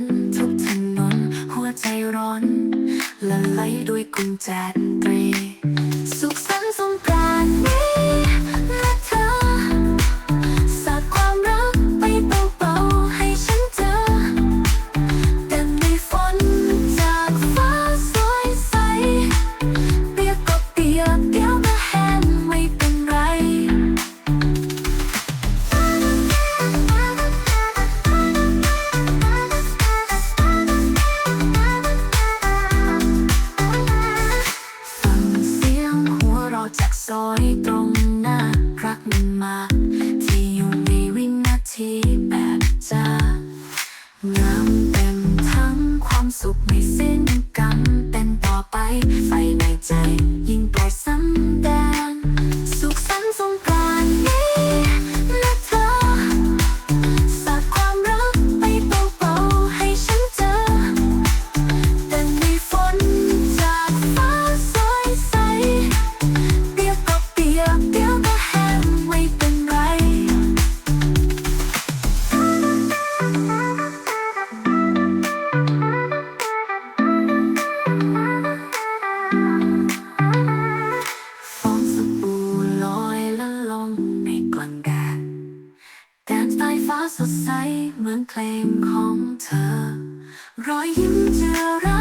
นทุกถนนหัวใจร้อนละลายด้วยกุญแจตรี จากซอยตรงหน้ารักมันมา ที่อยู่ในวินาทีแบบจะงามเต็มทั้งความสุขไม่สิ้นกัน ฟ้าสดใสเหมือนเพลงของเธอ รอยยิ้มเจือ